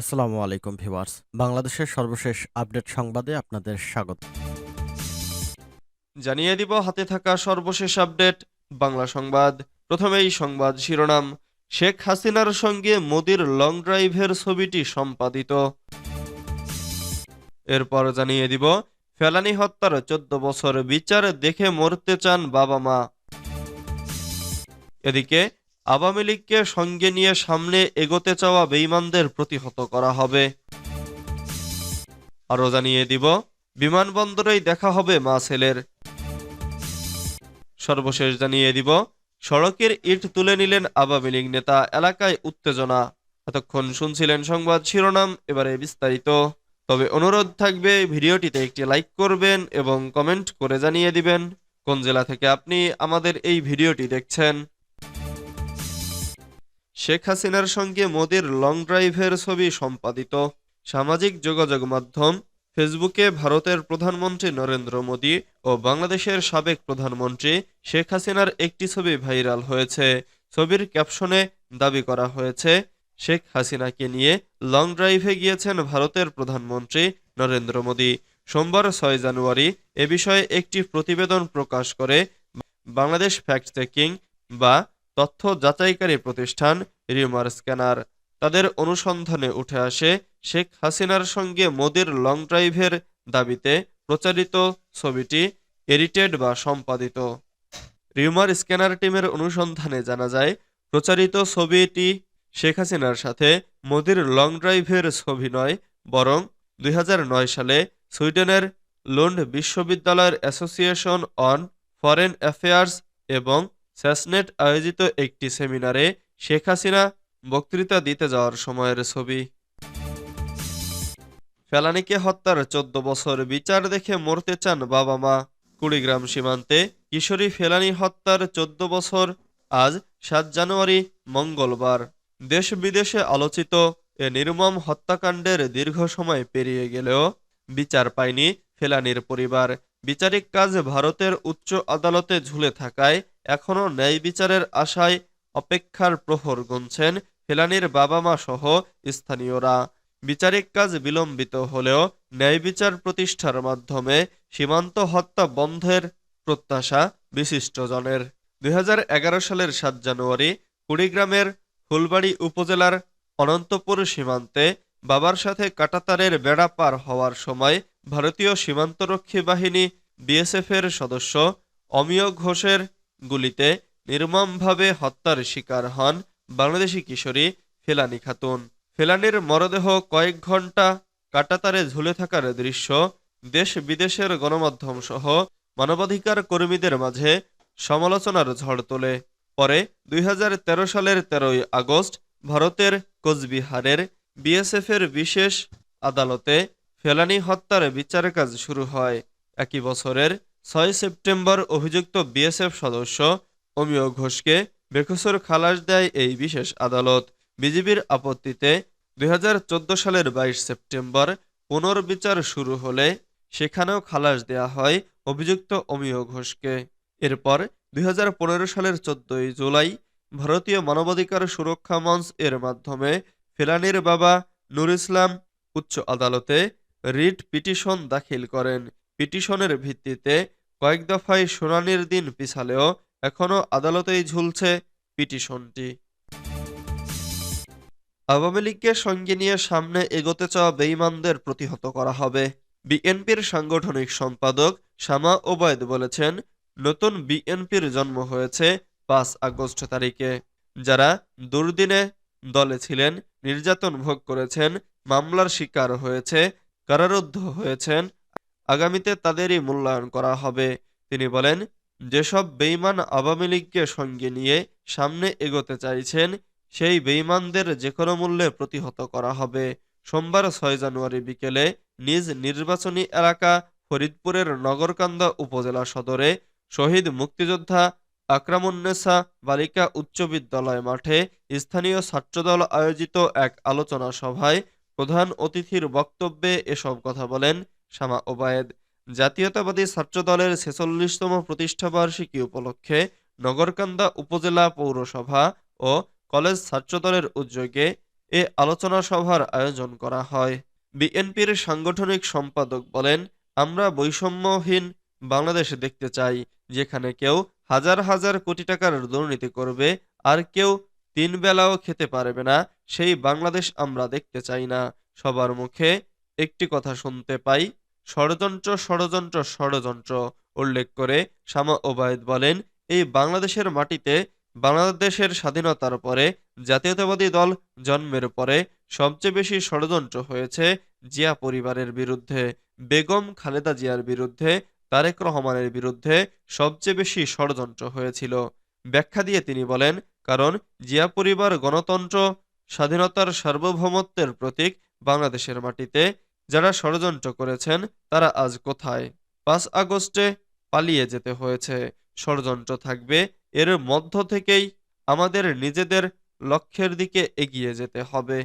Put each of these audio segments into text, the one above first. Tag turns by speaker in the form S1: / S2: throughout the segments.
S1: আসসালামু আলাইকুম ভিউয়ার্স। বাংলাদেশের সর্বশেষ আপডেট সংবাদে আপনাদের স্বাগত।
S2: জানিয়ে দিব, হাতে থাকা সর্বশেষ আপডেট, বাংলা সংবাদ। প্রথমেই সংবাদ শিরোনাম, শেখ হাসিনার সঙ্গে মোদির লং ড্রাইভের ছবিটি সম্পাদিত। এরপর জানিয়ে দিব, ফেলানি হত্যার চোদ্দ বছর বিচার দেখে মরতে চান বাবা মা। এদিকে আওয়ামী লীগকে সঙ্গে নিয়ে সামনে এগোতে চাওয়া বেইমানদের প্রতিহত করা হবে। আরও জানিয়ে দিব, বিমানবন্দরেই দেখা হবে মা ছেলের। সর্বশেষ জানিয়ে দিব, সড়কের ইট তুলে নিলেন আওয়ামী লীগ নেতা, এলাকায় উত্তেজনা। এতক্ষণ শুনছিলেন সংবাদ শিরোনাম, এবারে বিস্তারিত। তবে অনুরোধ থাকবে, ভিডিওটিতে একটি লাইক করবেন এবং কমেন্ট করে জানিয়ে দিবেন। কোন জেলা থেকে আপনি আমাদের এই ভিডিওটি দেখছেন? শেখ হাসিনার সঙ্গে মোদির লং ড্রাইভের ছবি সম্পাদিত। সামাজিক যোগাযোগ মাধ্যম ফেসবুকে ভারতের প্রধানমন্ত্রী নরেন্দ্র মোদী ও বাংলাদেশের সাবেক প্রধানমন্ত্রী শেখ হাসিনার একটি ছবি ভাইরাল হয়েছে। ছবির ক্যাপশনে দাবি করা হয়েছে, শেখ হাসিনাকে নিয়ে লং ড্রাইভে গিয়েছেন ভারতের প্রধানমন্ত্রী নরেন্দ্র মোদী। সোমবার ছয় জানুয়ারি এ বিষয়ে একটি প্রতিবেদন প্রকাশ করে বাংলাদেশ ফ্যাক্ট চেকিং বা তথ্য যাচাইকারী প্রতিষ্ঠান রিউমার স্ক্যানার তাদের অনুসন্ধানে উঠে আসে শেখ হাসিনার সঙ্গে মোদির লং ড্রাইভের দাবিতে প্রচারিত ছবিটি এডিটেড বা সম্পাদিত। রিউমার স্ক্যানার টিমের অনুসন্ধানে জানা যায়, প্রচারিত ছবিটি শেখ হাসিনার সাথে মোদির লং ড্রাইভের ছবি নয়, বরং দুই হাজার নয় সালে সুইডেনের লুন্ড বিশ্ববিদ্যালয়ের অ্যাসোসিয়েশন অন ফরেন অ্যাফেয়ার্স এবং স্যাসনেট আয়োজিত একটি সেমিনারে শেখ হাসিনা বক্তৃতা দিতে যাওয়ার সময়ের ছবি। ফেলানিকে হত্যার চোদ্দ বছর বিচার দেখে মরতে চান বাবা মা। কুড়িগ্রাম সীমান্তে কিশোরী ফেলানি হত্যার চোদ্দ বছর, আজ সাত জানুয়ারি, মঙ্গলবার। দেশ বিদেশে আলোচিত এ নির্মম হত্যাকাণ্ডের দীর্ঘ সময় পেরিয়ে গেলেও বিচার পায়নি ফেলানির পরিবার। বিচারিক কাজ ভারতের উচ্চ আদালতে ঝুলে থাকায় এখনও ন্যায় বিচারের আশায় অপেক্ষার প্রহর গুনছেন ফেলানির বাবা মা সহ স্থানীয়রা। বিচারিক কাজ বিলম্বিত হলেও ন্যায় বিচার প্রতিষ্ঠার মাধ্যমে সীমান্ত হত্যা বন্ধের প্রত্যাশা বিশিষ্টজনের। দুই সালের সাত জানুয়ারি কুড়িগ্রামের ফুলবাড়ি উপজেলার অনন্তপুর সীমান্তে বাবার সাথে কাটাতারের বেড়া পার হওয়ার সময় ভারতীয় সীমান্তরক্ষী বাহিনী বিএসএফের সদস্য অমিয় ঘোষের গুলিতে নির্মমভাবে হত্যার শিকার হন বাংলাদেশি কিশোরী ফেলানি খাতুন। ফেলানির মরদেহ কয়েক ঘণ্টা কাটাতারে ঝুলে থাকার দৃশ্য দেশ বিদেশের গণমাধ্যম সহ মানবাধিকার কর্মীদের মাঝে সমালোচনার ঝড় তোলে। পরে দুই হাজার তেরো সালের তেরোই আগস্ট ভারতের কোচবিহারের বিএসএফের বিশেষ আদালতে ফেলানি হত্যার বিচার কাজ শুরু হয়। একই বছরের ছয় সেপ্টেম্বর অভিযুক্ত বিএসএফ সদস্য অমিয় ঘোষকে বেকসুর খালাস দেয় এই বিশেষ আদালত। বিজিবির আপত্তিতে দুই হাজার চোদ্দ সালের বাইশ সেপ্টেম্বর পুনর্বিচার শুরু হলে সেখানেও খালাস দেয়া হয় অভিযুক্ত অমিয় ঘোষকে। এরপর দু হাজার পনেরো সালের চোদ্দই জুলাই ভারতীয় মানবাধিকার সুরক্ষা মঞ্চ এর মাধ্যমে ফেলানির বাবা নুর ইসলাম উচ্চ আদালতে রিট পিটিশন দাখিল করেন। পিটিশনের ভিত্তিতে কয়েক দফায় শুনানির দিন পিছালেও এখনও আদালতেই ঝুলছে পিটিশনটি। আওয়ামী লীগকে সঙ্গে নিয়ে সামনে এগোতে চাওয়া বেইমানদের প্রতিহত করা হবে। বিএনপির সাংগঠনিক সম্পাদক শামা ওবায়দ বলেছেন, নতুন বিএনপির জন্ম হয়েছে পাঁচ আগস্ট তারিখে। যারা দুর্দিনে দলে ছিলেন, নির্যাতন ভোগ করেছেন, মামলার শিকার হয়েছে, কারারুদ্ধ হয়েছেন, আগামীতে তাদেরই মূল্যায়ন করা হবে। তিনি বলেন যেসব বেইমান আওয়ামী লীগকে সঙ্গে নিয়ে সামনে এগোতে চাইছেন, সেই বেইমানদের যে কোনো মূল্যে প্রতিহত করা হবে। সোমবার ছয় জানুয়ারি বিকেলে নিজ নির্বাচনী এলাকা ফরিদপুরের নগরকান্দা উপজেলা সদরে শহীদ মুক্তিযোদ্ধা আকরামুন্নেসা বালিকা উচ্চ বিদ্যালয় মাঠে স্থানীয় ছাত্রদল আয়োজিত এক আলোচনা সভায় প্রধান অতিথির বক্তব্যে এসব কথা বলেন শামা ওবায়েদ। জাতীয়তাবাদী ছাত্রদলের ছেচল্লিশতম প্রতিষ্ঠাবার্ষিকী উপলক্ষে নগরকান্দা উপজেলা পৌরসভা ও কলেজ ছাত্রদলের উদ্যোগে এ আলোচনা সভার আয়োজন করা হয়। বিএনপির সাংগঠনিক সম্পাদক বলেন, আমরা বৈষম্যহীন বাংলাদেশ দেখতে চাই, যেখানে কেউ হাজার হাজার কোটি টাকার দুর্নীতি করবে, আর কেউ তিন বেলাও খেতে পারবে না, সেই বাংলাদেশ আমরা দেখতে চাই না। সবার মুখে একটি কথা শুনতে পাই ষড়যন্ত্র ষড়যন্ত্র ষড়যন্ত্র উল্লেখ করে শামা ওবায়দ বলেন, এই বাংলাদেশের মাটিতে বাংলাদেশের স্বাধীনতার পরে জাতীয়তাবাদী দল জন্মের পরে সবচেয়ে বেশি ষড়যন্ত্র হয়েছে জিয়া পরিবারের বিরুদ্ধে, বেগম খালেদা জিয়ার বিরুদ্ধে, তারেক রহমানের বিরুদ্ধে সবচেয়ে বেশি ষড়যন্ত্র হয়েছিল। ব্যাখ্যা দিয়ে তিনি বলেন, কারণ জিয়া পরিবার গণতন্ত্র, স্বাধীনতার সার্বভৌমত্বের প্রতীক বাংলাদেশের মাটিতে যারা ষড়যন্ত্র করেছেন, তারা আজ কোথায়? পাঁচ আগস্টে পালিয়ে যেতে হয়েছে। ষড়যন্ত্র থাকবে, এর মধ্য থেকেই আমাদের নিজেদের লক্ষ্যের দিকে এগিয়ে যেতে হবে।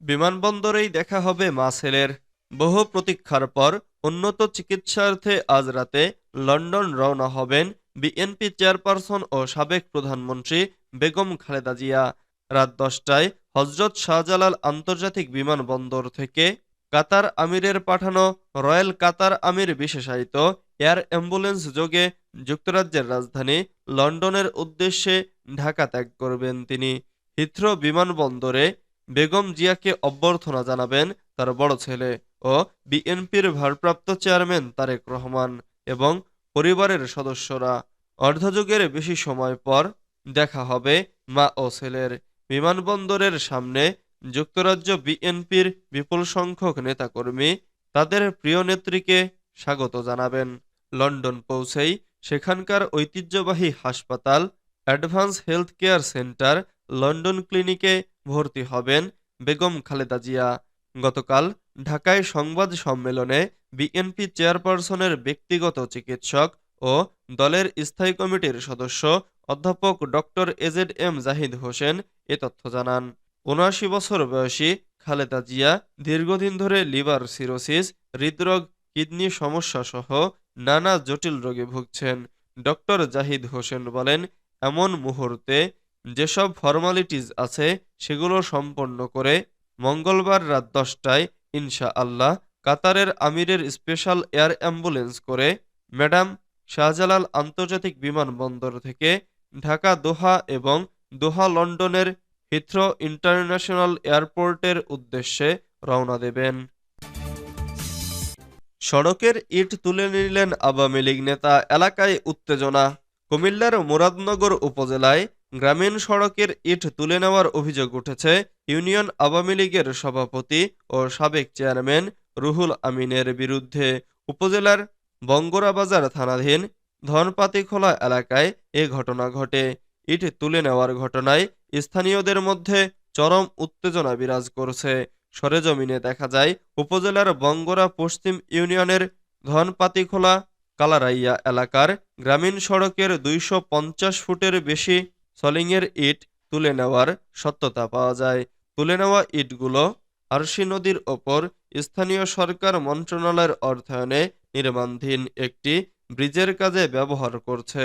S2: বিমানবন্দরেই দেখা হবে মা ছেলের বহু প্রতীক্ষার পর উন্নত চিকিৎসার্থে আজ রাতে লন্ডন রওনা হবেন বিএনপি চেয়ারপারসন ও সাবেক প্রধানমন্ত্রী বেগম খালেদা জিয়া। রাত দশটায় হজরত শাহজালাল আন্তর্জাতিক বিমানবন্দর থেকে কাতার আমিরের পাঠানো রয়্যাল কাতার আমির বিশেষায়িত এয়ার অ্যাম্বুলেন্স যোগে যুক্তরাজ্যের রাজধানী লন্ডনের উদ্দেশ্যে ঢাকা ত্যাগ করবেন তিনি। হিথ্রো বিমানবন্দরে বেগম জিয়াকে অভ্যর্থনা জানাবেন তার বড় ছেলে ও বিএনপির ভারপ্রাপ্ত চেয়ারম্যান তারেক রহমান এবং পরিবারের সদস্যরা। অর্ধযুগের বেশি সময় পর দেখা হবে মা ও ছেলের। বিমানবন্দরের সামনে যুক্তরাজ্য বিএনপির বিপুল সংখ্যক নেতাকর্মী তাদের প্রিয় নেত্রীকে স্বাগত জানাবেন। লন্ডন পৌঁছেই সেখানকার ঐতিহ্যবাহী হাসপাতাল advance health care centre London ক্লিনিকে ভর্তি হবেন বেগম খালেদা জিয়া। গতকাল ঢাকায় সংবাদ সম্মেলনে বিএনপি চেয়ারপারসনের ব্যক্তিগত চিকিৎসক ও দলের স্থায়ী কমিটির সদস্য অধ্যাপক doctor A Z M Zahid Hossain এ তথ্য জানান। উনআশি বছর বয়সী খালেদা জিয়া দীর্ঘদিন ধরে লিভার সিরোসিস, হৃদরোগ, কিডনি সমস্যা সহ নানা জটিল রোগে ভুগছেন। ডক্টর জাহিদ হোসেন বলেন, এমন মুহূর্তে যেসব ফর্মালিটিজ আছে সেগুলো সম্পন্ন করে মঙ্গলবার রাত দশটায় ইনশা আল্লাহ কাতারের আমিরের স্পেশাল এয়ার অ্যাম্বুলেন্স করে ম্যাডাম শাহজালাল আন্তর্জাতিক বিমানবন্দর থেকে ঢাকা, দোহা এবং দোহা, লন্ডনের হিথ্রো ইন্টারন্যাশনাল এয়ারপোর্টের উদ্দেশ্যে রওনা দেবেন। সড়কের ইট তুলে নিলেন আওয়ামী লীগ নেতা, এলাকায় উত্তেজনা। কুমিল্লার মুরাদনগর উপজেলায় গ্রামীণ সড়কের ইট তুলে নেওয়ার অভিযোগ উঠেছে ইউনিয়ন আওয়ামী লীগের সভাপতি ও সাবেক চেয়ারম্যান রুহুল আমিনের বিরুদ্ধে। উপজেলার বঙ্গরাবাজার থানাধীন ধনপাতিখোলা এলাকায় এ ঘটনা ঘটে। ইট তুলে নেওয়ার ঘটনায় স্থানীয়দের মধ্যে চরম উত্তেজনা বিরাজ করছে। সরেজমিনে দেখা যায়, উপজেলার বঙ্গরা পশ্চিম ইউনিয়নের ধনপাতিখোলা কালারাইয়া এলাকার গ্রামীণ সড়কের দুইশো পঞ্চাশ ফুটের বেশি সলিংয়ের ইট তুলে নেওয়ার সত্যতা পাওয়া যায়। তুলে নেওয়া ইটগুলো আরশি নদীর ওপর স্থানীয় সরকার মন্ত্রণালয়ের অর্থায়নে নির্মাণধীন। একটি ব্রিজের কাজে ব্যবহার করছে।